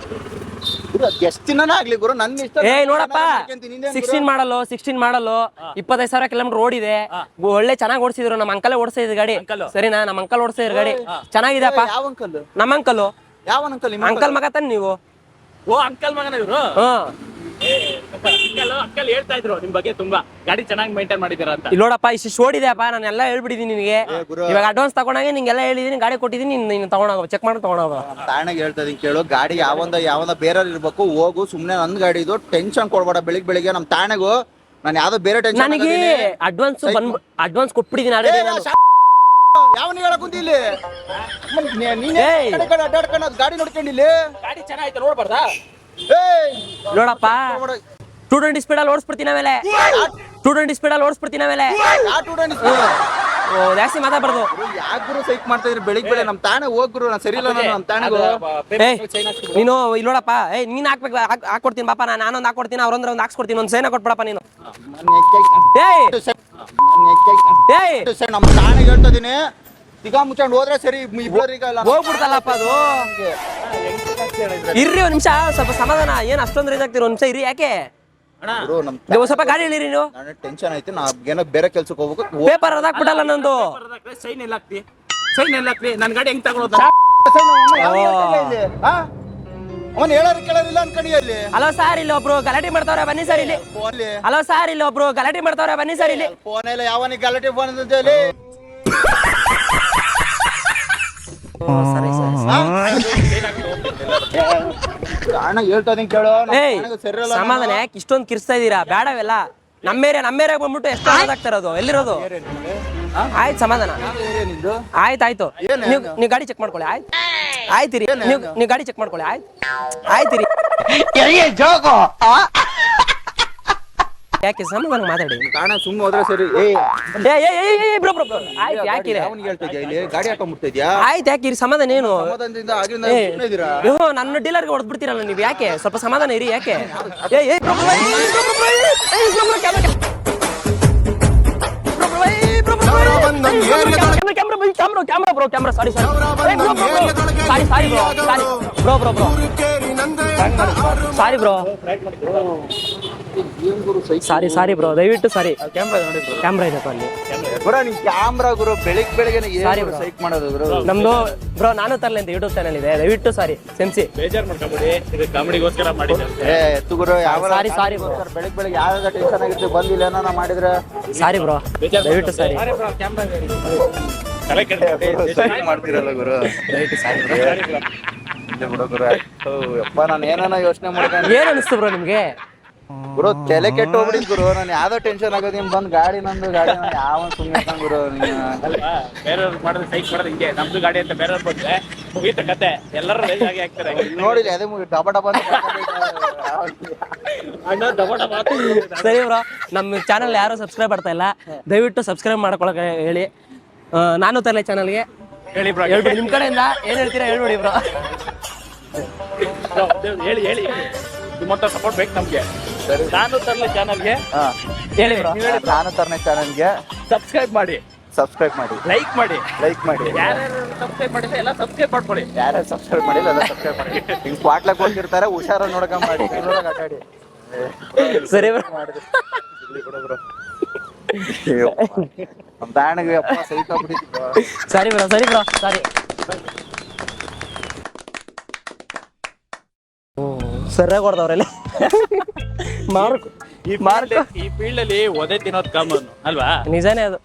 ಎಷ್ಟ್ ದಿನ ಆಗ್ಲಿ ಗುರು ನನ್ನ ಇಷ್ಟ ಏ ನೋಡಪ್ಪ. ಸಿಕ್ಸ್ಟೀನ್ ಮಾಡಲು ಸಿಕ್ಸ್ಟೀನ್ ಮಾಡಲು. ಇಪ್ಪತ್ತೈದು ಸಾವಿರ ಕಿಲೋಮೀಟರ್ ರೋಡ್ ಇದೆ ಒಳ್ಳೆ ಚೆನ್ನಾಗಿ ಓಡಿಸಿದ್ರು. ನಮ್ಮ ಅಂಕಲ್ ಓಡಿಸ್ತಾ ಇದ್ ಗಾಡಿ. ಸರಿನಾ? ನಮ್ಮ ಅಂಕಲ್ ಓಡಿಸ್ತಾ ಇದ್ ಗಾಡಿ. ಚೆನ್ನಾಗಿದೆಪ್ಪ ಯಾವ ಅಂಕಲ್ ನಮ್ಮ ಅಂಕಲ್ ಯಾವ ಅಂಕಲ್ ಅಂಕಲ್ ಮಗ ತಾನೆ ನೀವು. ಓ ಅಂಕಲ್ ಮಗನ ಇವರು? ಹ್ಮ್ ಅಂಕಲ್ ಅಂಕಲ್ ಹೇಳ್ತಾ ಇದ್ರು ನಿಮ್ ಬಗ್ಗೆ ತುಂಬಾ. ಗಾಡಿ ಚೆನ್ನಾಗಿ ಮೇಂಟೈನ್ ಮಾಡಿದ್ದೀರಾ ಅಂತ. ಇಲ್ಲಿ ನೋಡಪ್ಪ ಇಷ್ಟು ಓಡಿದೆಯಪ್ಪ ನಾನು ಎಲ್ಲ ಹೇಳ್ಬಿಟ್ಟಿದ್ದೀನಿ ನಿನಗೆ. ಇವಾಗ ಅಡ್ವಾನ್ಸ್ ತಗೊಂಡಾಗೆ ನಿಂಗೆಲ್ಲ ಹೇಳಿದೀನಿ ಗಾಡಿ ಕೊಟ್ಟಿದ್ದೀನಿ ನೀನು ನೀನು ತಗೊಂಡೋಗ ಚೆಕ್ ಮಾಡಿ ತಗೊಂಡೋಗ. ತಾಣಗೆ ಹೇಳ್ತಾ ಇದೀನಿ ಕೇಳು ಗಾಡಿ ಯಾವಂದ ಯಾವಂದ ಬೇರೆ ಇರ್ಬೇಕು ಹೋಗು ಸುಮ್ನೆ ನನ್ ಗಾಡಿ ಇದು ಟೆನ್ಷನ್ ಕೊಡ್ಬೇಡ ಬೆಳಿಗ್ಗೆ ಬೆಳಿಗ್ಗೆ ನಮ್ ತಾಣೆಗೂ. ನಾನು ಯಾವ್ದೋ ಬೇರೆ ಟೆನ್ಷನ್ ನನಗೆ ಅಡ್ವಾನ್ಸ್ ಬಂದ್ ಅಡ್ವಾನ್ಸ್ ಕೊಟ್ಬಿಟ್ಟಿದ್ದೀನಿ ಆಲ್ರೆಡಿ ನಾನು ಯಾವನಿಗೆ ಹೇಳಕ್ ಇಲ್ಲಿ ನೀನೇ. ಅಡ್ಡಾಡ್ಕೊಂಡು ಗಾಡಿ ನೋಡ್ಕೊಂಡಿಲ್ಲಿ ಗಾಡಿ ಚೆನ್ನಾಗಿತ್ತು ನೋಡ್ಬಾರ್ದಾ? ನೋಡಪ್ಪ. ಟೂ ಟ್ವೆಂಟಿ ಸ್ಪೀಡಲ್ಲಿ ಓಡಿಸ್ಬಿಡ್ತೀನಿ ಮೇಲೆ ಟೂ ಟ್ವೆಂಟಿ ಸ್ಪೀಡಲ್ಲಿ ಓಡಿಸ್ಬಿಡ್ತೀನಿ ಆಮೇಲೆ ಸ್ಟೂಡೆಂಟ್ ಓ, ಜಾಸ್ತಿ ಮಾತಾಡ್ಬಾರ್ದು. ಯಾಕೆ ಗುರು ಸೈಕ್ ಮಾಡ್ತಾ ಇದ್ರಿ? ಬೆಳಿಗ್ಗೆ ಬೆಳೆ ನಮ್ ತಾಣೆ ಹೋಗ್ರು ಗುರು ನಾನು ಸರಿ ಇಲ್ಲ ನಾನು ನಮ್ ತಾಣೆಗೂ ಏ ನೀನು ಇಲ್ಲಿ ನೋಡಪ್ಪ ಏ ನೀನ್ ಹಾಕ್ಬೇಕು ಹಾಕೊಡ್ತೀನಿ ಹಾಕ್ಕೊಡ್ತೀನಿ ಬಾಪ ನಾನು ನಾನೊಂದು ಹಾಕ್ಕೊಡ್ತೀನಿ ಅವ್ರಂದ್ರೆ ಒಂದು ಹಾಕ್ಸ್ಕೊಡ್ತೀನಿ ಒಂದು ಸೈನ ಕೊಟ್ಬಿಡಪ್ಪ ನೀನು. ಏಯ್! ಏಯ್! ನಮ್ ತಾಣೆಗೆ ಹೇಳ್ತಾ ಇದೀನಿ. ಈಗ ಮುಚ್ಚಂಡ್ ಹೋದ್ರೆ ಸರಿ ಹೋಗ್ಬಿಡ್ತಲ್ಲಪ್ಪ ಅದು. ಇರ್ರಿ ಒಂದ್ ನಿಮಿಷ ಸ್ವಲ್ಪ ಸಮಾಧಾನ ಏನ್ ಅಷ್ಟೊಂದ್ ರೇಂಜ್ ಆಗ್ತಿರೋ ಒಂದ್ ನಿಮಿಷ ಇರಿ ಯಾಕೆ? ಗುರು ನಮ್ ಈಗ ಸ್ವಲ್ಪ ಗಾಡಿ ಹೇಳಿರಿ ನೀವು. ನನಗೆ ಟೆನ್ಷನ್ ಐತಿ ನಾ ಏನೋ ಬೇರೆ ಕೆಲ್ಸಕ್ಕೆ ಹೋಗ್ಬೇಕು. ಪೇಪರ್ ಅದಾಕ್ಬಿಟ್ಟಲ್ಲ ನಂದು. ಸೈನ್ ಎಲ್ಲ ಹಾಕ್ತಿ? ಸೈನ್ ಎಲ್ಲ ಹಾಕ್ತಿ? ನನ್ ಗಾಡಿ ಹೆಂಗ್ ತಗೊಳೋದು? ಅವನ್ ಹೇಳೋರು ಕೇಳೋರಿಲ್ಲ ಅನ್ಕೊಂಡಿ ಅಲ್ಲಿ. ಹಲೋ ಸರ್ ಇಲ್ಲಿ ಒಬ್ರು ಗಲಾಟೆ ಮಾಡ್ತಾವ್ರೆ ಬನ್ನಿ ಸರ್ ಇಲ್ಲಿ. ಹಲೋ ಸರ್ ಇಲ್ಲಿ ಒಬ್ರು ಗಲಾಟೆ ಮಾಡ್ತಾವ್ರೆ ಬನ್ನಿ ಸರ್ ಇಲ್ಲಿ. ಫೋನ್ ಇಲ್ಲ ಯಾವನಿಗೆ ಗಲಾಟೆ ಫೋನ್ ಅಂತ ಹೇಳಿ. ಅಣ್ಣ ಹೇಳ್ತಾ ಇದೀನಿ ಕೇಳು ಏಯ್ ಸಮಾಧಾನ ಯಾಕೆ ಇಷ್ಟೊಂದು ಕಿರ್ಸ್ತಾ ಇದೀರಾ? ಬೇಡವೆಲ್ಲ ನಮ್ಮ ಏರಿಯಾ ನಮ್ಮ ಏರಿಯಾಗ ಬಂದ್ಬಿಟ್ಟು ಎಷ್ಟು ಆಗ್ತಿರೋದು ಎಲ್ಲಿರೋದು? ಆಯ್ತು ಸಮಾಧಾನ. ಆಯ್ತು ಆಯ್ತು. ಏನು? ನೀವು ನೀವು ಗಾಡಿ ಚೆಕ್ ಮಾಡ್ಕೊಳ್ಳಿ ಆಯ್ತು. ಆಯ್ತಿರಿ ನೀವು ನೀವು ಗಾಡಿ ಚೆಕ್ ಮಾಡ್ಕೊಳ್ಳಿ ಆಯ್ತು. ಆಯ್ತಿರಿ ಯಾಕೆ ಸಮಾಧಾನ ಮಾತಾಡಿ ಕಾರಣ ಸುಮ್ಮನೆ ಹೋದ್ರೆ ಸರಿ ಏ ಏ ಏ ಏ ಬ್ರೋ ಬ್ರೋ ಬ್ರೋ ಆಯ್ತು ಯಾಕಿರಿ ಯಾವನಿಗೆ ಹೇಳ್ತಾ ಇದ್ಯಾ ಇಲ್ಲಿ ಗಾಡಿ ಹಾಕೊಂಡ್ಬಿಡ್ತಿದ್ಯಾ ಆಯ್ತು ಯಾಕಿರಿ ಸಮಾಧಾನ ಏನು ಸಮಾಧಾನದಿಂದ ಆಗಿಂದ ಏ ಸುಮ್ಮನೆ ಇದೀರಾ ಅಯ್ಯೋ, ನನ್ನ ಡೀಲರ್ಗೆ ಹೊಡೆದು ಬಿಡ್ತೀರಲ್ಲ ನೀವು ಯಾಕೆ ಸ್ವಲ್ಪ ಸಮಾಧಾನ ಇರಿ ಯಾಕೆ ಏ ಏ ಬ್ರೋ ಬ್ರೋ, ಏ, ಬ್ರೋ ಬ್ರೋ, ಬ್ರೋ, ಏ, ಏ, bro bro, camera. Bro bro, ಏ, ಬ್ರೋ ಬ್ರೋ, ಬ್ರೋ, ಏ, camera, camera, bye, camera, camera, bro, camera, sorry sorry ಏ, bro, bro, bro, sorry sorry bro sorry bro bro bro sorry bro sorry sorry bro ದಯವಿಟ್ಟು sorry. Camera ನೋಡಿ camera ಇದೆಪ್ಪ ಅಲ್ಲಿ. Bro ನಿನ್ camera ಗುರು ಬೆಳಿಗ್ಗೆ ಬೆಳಿಗ್ಗೆ ಸಾರಿ ಏನು ಸೈಕ್ ಮಾಡೋದು ಬ್ರೋ ನಮ್ದು ಬ್ರೋ ನಾನು ತರಲೆ ಅಂತ ಯೂಟ್ಯೂಬ್ ಚಾನಲ್ ಇದೆ. ದಯವಿಟ್ಟು ಸಾರಿ. ಸೆನ್ಸಿ ಬೇಜಾರ್ ಮಾಡ್ಕೊಬೇಡಿ. ಇದು ಕಾಮಿಡಿಗೋಸ್ಕರ ಮಾಡಿದ್ದೆ. ಏ ಎತ್ತು ಗುರು ಯಾವ ಸಾರಿ ಸಾರಿ ಬ್ರೋ ಬೆಳಿಗ್ ಬೆಳಿಗ್ಗೆ ಯಾವ ಟೆನ್ಷನ್ ಆಗಿತ್ತು ಬಂದಿಲ್ಲ ಏನಾನ ಮಾಡಿದ್ರೆ? ಸಾರಿ ಬ್ರೋ ದಯವಿಟ್ಟು ಸಾರಿ. ಮಾಡ್ತಿರಲ್ಲ ಗುರು. ದಯವಿಟ್ಟು ಸಾರಿ ಇಲ್ಲ ಬಿಡು ಗುರು ಯಪ್ಪ ನಾನು ಏನಾನ ಯೋಚನೆ ಮಾಡ್ಕೊಂಡು ಏನ್ ಅನಿಸ್ತು ಬ್ರೋ ನಿಮ್ಗೆ? ಗುರು ತಲೆ ಕೆಟ್ಟು ಹೋಗ್ಬಿಡಿ ಗುರು. ನಾನು ಯಾವ್ದೋ ಟೆನ್ಷನ್ ಆಗೋದು ನಿಮ್ ಬಂದ್ ಗಾಡಿ ನಂದು ಗಾಡಿ ಯಾವ ಸುಮ್ಮನೆ ಗುರು ಬೇರೆಯವ್ರು ಮಾಡಿದ್ರೆ ಸೈಕ್ ಮಾಡೋದು ಹಿಂಗೆ. ನಮ್ದು ಗಾಡಿ ಅಂತ ಬೇರೆಯವ್ರು ಬಂದ್ರೆ ಮುಗೀತ ಕತೆ. ಎಲ್ಲರೂ ಹಾಕ್ತಾರೆ. ನೋಡಿಲ್ಲ ಅದೇ ಮುಗಿ ಡಬ ಡಬ ಸರಿ ಬ್ರೋ ನಮ್ಮ ಚಾನಲ್ ಯಾರು ಸಬ್ಸ್ಕ್ರೈಬ್ ಮಾಡ್ತಾ ಇಲ್ಲ ದಯವಿಟ್ಟು ಸಬ್ಸ್ಕ್ರೈಬ್ ಮಾಡ್ಕೊಳಕ್ಕೆ ಹೇಳಿ. ನಾನು ತರಲೆ ಚಾನಲ್ಗೆ ಹೇಳಿ ಬ್ರೋ ಹೇಳ್ಬಿಡಿ ನಿಮ್ ಕಡೆಯಿಂದ ಏನ್ ಹೇಳ್ತೀರಾ ಹೇಳ್ಬಿಡಿ ಬ್ರೋ. ಹೇಳಿ ಹೇಳಿ. ನಿಮ್ಮಂತ ಸಪೋರ್ಟ್ ಬೇಕು ನಮ್ಗೆ. ನಾನು ತರಲೆ ಚಾನಲ್ಗೆ ಹಾ. ಹೇಳಿ ನಾನು ತರನೇ ಚಾನಲ್ಗೆ ಸಬ್ಸ್ಕ್ರೈಬ್ ಮಾಡಿ. ಸಬ್ಸ್ಕ್ರೈಬ್ ಮಾಡಿ. ಲೈಕ್ ಮಾಡಿ. ಲೈಕ್ ಮಾಡಿ. ಯಾರ್ಯಾರು ಸಬ್ಸ್ಕ್ರೈಬ್ ಮಾಡಿದ್ರೆ ಎಲ್ಲ ಸಬ್ಸ್ಕ್ರೈಬ್ ಮಾಡ್ಕೊಳ್ಳಿ. ಯಾರು ಸಬ್ಸ್ಕ್ರೈಬ್ ಮಾಡಿಲ್ಲ ಎಲ್ಲ ಸಬ್ಸ್ಕ್ರೈಬ್ ಮಾಡಿ. ಹಿಂಗ್ ಕ್ವಾಟ್ಲಕ್ ಹೋಗ್ತಿರ್ತಾರೆ ಹುಷಾರ ನೋಡಕ ಮಾಡಿ. ನೋಡಕ್ ಆಟಾಡಿ ಸರಿ ಸೈಕಾಗ್ಬಿಟ್ಟಿತ್ತು ಸರಿ ಬ್ರೋ ಸರಿ ಬ್ರೋ ಸಾರಿ. ಸರಿಯಾಗಿ ಕೊಡ್ದವ್ರಲ್ಲಿ ಮಾರ್ಕ್ ಈ ಫೀಲ್ಡ್ ಈ ಫೀಲ್ಡ್ ಅಲ್ಲಿ ಒದೆ ತಿನ್ನೋದು ಕಾಮನ್ ಅಲ್ವಾ? ನಿಜಾನೇ ಅದು.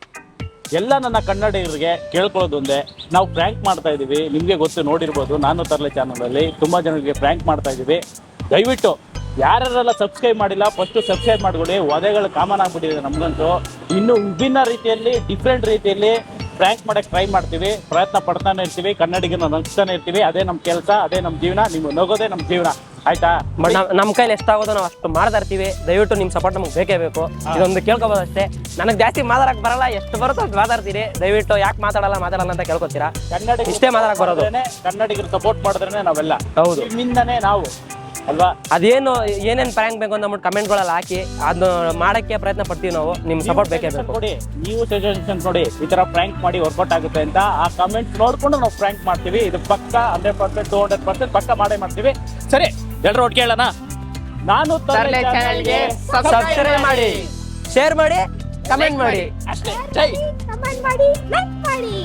ಎಲ್ಲ ನನ್ನ ಕನ್ನಡಿಗರಿಗೆ ಕೇಳ್ಕೊಳ್ಳೋದು ಒಂದೇ. ನಾವು ಪ್ರ್ಯಾಂಕ್ ಮಾಡ್ತಾ ಇದೀವಿ ನಿಮಗೆ ಗೊತ್ತು ನೋಡಿರ್ಬೋದು. ನಾನು ತರಲೆ ಚಾನಲಲ್ಲಿ ತುಂಬಾ ಜನರಿಗೆ ಪ್ರ್ಯಾಂಕ್ ಮಾಡ್ತಾ ಇದೀವಿ ದಯವಿಟ್ಟು ಯಾರೆಲ್ಲ ಸಬ್ಸ್ಕ್ರೈಬ್ ಮಾಡಿಲ್ಲ ಫಸ್ಟ್ ಸಬ್ಸ್ಕ್ರೈಬ್ ಮಾಡ್ಕೊಳ್ಳಿ. ಒದೆಗಳು ಕಾಮನ್ ಆಗ್ಬಿಟ್ಟಿದೆ ನಮ್ಗಂತೂ. ಇನ್ನು ವಿಭಿನ್ನ ರೀತಿಯಲ್ಲಿ ಡಿಫ್ರೆಂಟ್ ರೀತಿಯಲ್ಲಿ ಪ್ರ್ಯಾಂಕ್ ಮಾಡಕ್ ಟ್ರೈ ಮಾಡ್ತೀವಿ. ಪ್ರಯತ್ನ ಪಡ್ತಾನೆ ಇರ್ತೀವಿ. ಕನ್ನಡಿಗನ ನಗಿಸ್ತಾನೆ ಇರ್ತೀವಿ. ಅದೇ ನಮ್ಮ ಕೆಲಸ ಅದೇ ನಮ್ಮ ಜೀವನ. ನಿಮ್ಗೆ ನಗೋದೇ ನಮ್ಮ ಜೀವನ. ಆಯ್ತಾ? ಬಟ್ ನಮ್ ನಮ್ಮ ಕೈಲಿ ಎಷ್ಟಾಗೋದು ನಾವು ಅಷ್ಟು ಮಾಡ್ತಾ ಇರ್ತೀವಿ ದಯವಿಟ್ಟು ನಿಮ್ಮ ಸಪೋರ್ಟ್ ನಮಗೆ ಬೇಕೇ ಬೇಕು. ಇದೊಂದು ಕೇಳ್ಕೊಬೋದು ಅಷ್ಟೇ. ನನಗೆ ಜಾಸ್ತಿ ಮಾತಾಡಕ್ ಬರಲ್ಲ ಎಷ್ಟು ಬರುತ್ತೋ ಅಷ್ಟು ಮಾತಾಡ್ತೀರಿ. ದಯವಿಟ್ಟು ಯಾಕೆ ಮಾತಾಡಲ್ಲ ಮಾತಾಡಲ್ಲ ಅಂತ ಕೇಳ್ಕೊತೀರಾ? ಕನ್ನಡ ಇಷ್ಟೇ ಮಾತಾಡಕ್ ಬರೋದು. ಕನ್ನಡಿಗರು ಸಪೋರ್ಟ್ ಮಾಡಿದ್ರೆ ನಾವೆಲ್ಲ. ಹೌದು. ನಿಮ್ಮಿಂದನೇ ನಾವು ಅಲ್ವಾ? ಅದೇನು ಏನೇನು ಪ್ರ್ಯಾಂಕ್ ಬೇಕು ಅಂತ ಅಂದ್ಬಿಟ್ಟು ಕಮೆಂಟ್ಗಳಲ್ಲಿ ಹಾಕಿ ಅದನ್ನ ಮಾಡಕ್ಕೆ ಪ್ರಯತ್ನ ಪಡ್ತೀವಿ ನಾವು. ನಿಮ್ಮ ಸಪೋರ್ಟ್ ಬೇಕೇ ಬೇಕು. ನೋಡಿ ನೀವು ಸಜೆಷನ್ ನೋಡಿ ಈ ತರ ಪ್ರ್ಯಾಂಕ್ ಮಾಡಿ ವರ್ಕೌಟ್ ಆಗುತ್ತೆ ಅಂತ ಆ ಕಮೆಂಟ್ ನೋಡಿಕೊಂಡು ನಾವು ಪ್ರ್ಯಾಂಕ್ ಮಾಡ್ತೀವಿ. ಇದು ಪಕ್ಕ hundred percent two hundred percent ಪಕ್ಕ ಮಾಡೇ ಮಾಡ್ತೀವಿ. ಸರಿ. ಎಲ್ಲರೂ ಒಟ್ಟಿಗೆ ಹೇಳೋಣ? ನಾನು ತರ್ಲೆ ಚಾನಲ್ಗೆ ಸಬ್ಸ್ಕ್ರೈಬ್ ಮಾಡಿ. ಶೇರ್ ಮಾಡಿ ಕಮೆಂಟ್ ಮಾಡಿ. ಅಷ್ಟೇ. ಜೈ. ಕಮೆಂಟ್ ಮಾಡಿ ಲೈಕ್ ಮಾಡಿ.